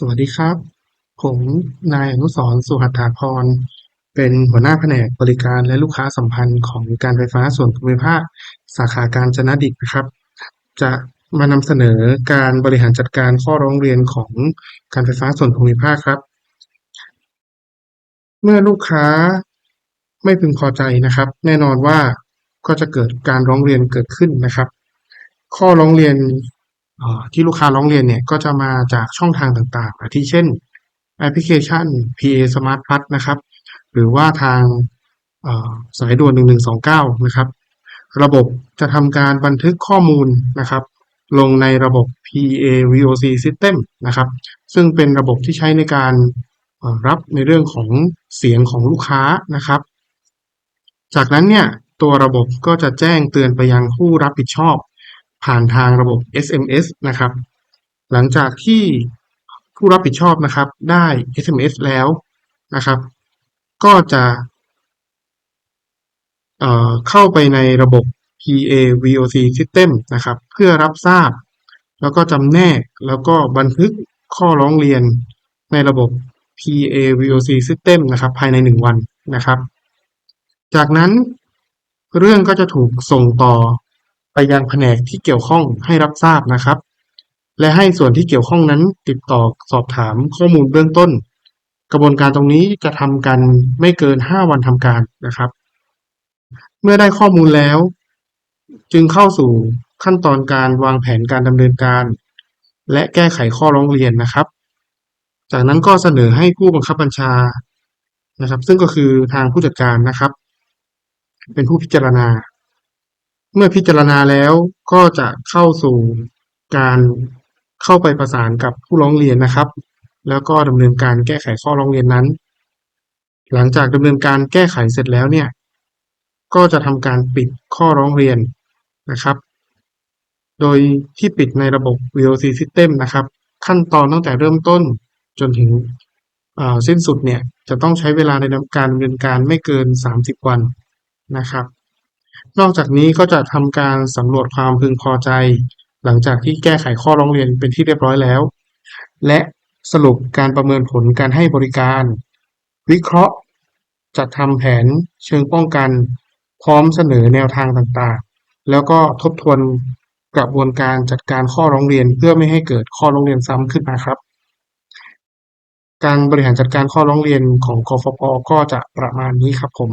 สวัสดีครับ ผมนายอนุสรสุหัตถาพร เป็นหัวหน้าแผนกบริการและลูกค้าสัมพันธ์ของการไฟฟ้าส่วนภูมิภาค สาขาการจนดิตนะครับ จะมานำเสนอการบริหารจัดการข้อร้องเรียนของการไฟฟ้าส่วนภูมิภาคครับ เมื่อลูกค้าไม่พึงพอใจนะครับ แน่นอนว่าก็จะเกิดการร้องเรียนเกิดขึ้นนะครับ ข้อร้องเรียน ที่ลูกค้าร้องเรียนเนี่ยก็จะมาจากช่องทางต่างๆอาทิเช่นแอปพลิเคชัน PA Smart Plus นะครับ หรือว่าทางสายด่วน 1129 นะครับ ระบบจะทำการบันทึกข้อมูลนะครับ ลงในระบบ PA VOC System นะครับ ซึ่งเป็นระบบที่ใช้ในการรับในเรื่องของเสียงของลูกค้านะครับ จากนั้นเนี่ยตัวระบบก็จะแจ้งเตือนไปยังผู้รับผิดชอบ ผ่านทางระบบ SMS นะครับ หลังจากที่ผู้รับผิดชอบนะครับ ได้ SMS แล้วนะครับ ก็จะเเข้าไปในระบบ PA VOC System นะครับ เพื่อรับทราบ แล้วก็จำแนกแล้วก็บันทึกข้อร้องเรียนในระบบ PA VOC System นะครับ ภายในหนึ่งวันนะครับ จากนั้นเรื่องก็จะถูกส่งต่อ ไปยังแผนกที่เกี่ยวข้องให้รับทราบนะครับ และให้ส่วนที่เกี่ยวข้องนั้นติดต่อสอบถามข้อมูลเบื้องต้น กระบวนการตรงนี้จะทำกันไม่เกิน 5 วันทำการนะครับ เมื่อได้ข้อมูลแล้ว จึงเข้าสู่ขั้นตอนการวางแผนการดำเนินการ และแก้ไขข้อร้องเรียนนะครับ จากนั้นก็เสนอให้ผู้บังคับบัญชานะครับ ซึ่งก็คือทางผู้จัดการนะครับ เป็นผู้พิจารณา เมื่อพิจารณาแล้วก็จะเข้าสู่การเข้าไปประสานกับผู้ร้องเรียนนะครับ แล้วก็ดำเนินการแก้ไขข้อร้องเรียนนั้น หลังจากดำเนินการแก้ไขเสร็จแล้วเนี่ย ก็จะทำการปิดข้อร้องเรียนนะครับ โดยที่ปิดในระบบ VOC System นะครับ ขั้นตอนตั้งแต่เริ่มต้นจนถึงสิ้นสุดเนี่ยจะต้องใช้เวลาในการดำเนินการไม่เกิน 30 วันนะครับ นอกจากนี้ก็จะทำการสำรวจความพึงพอใจ หลังจากที่แก้ไขข้อร้องเรียนเป็นที่เรียบร้อยแล้ว และสรุปการประเมินผลการให้บริการ วิเคราะห์ จัดทำแผนเชิงป้องกัน พร้อมเสนอแนวทางต่างๆ แล้วก็ทบทวนกระบวนการจัดการข้อร้องเรียนเพื่อไม่ให้เกิดข้อร้องเรียนซ้ำขึ้นมาครับ การบริหารจัดการข้อร้องเรียนของกฟผก็จะประมาณนี้ครับผม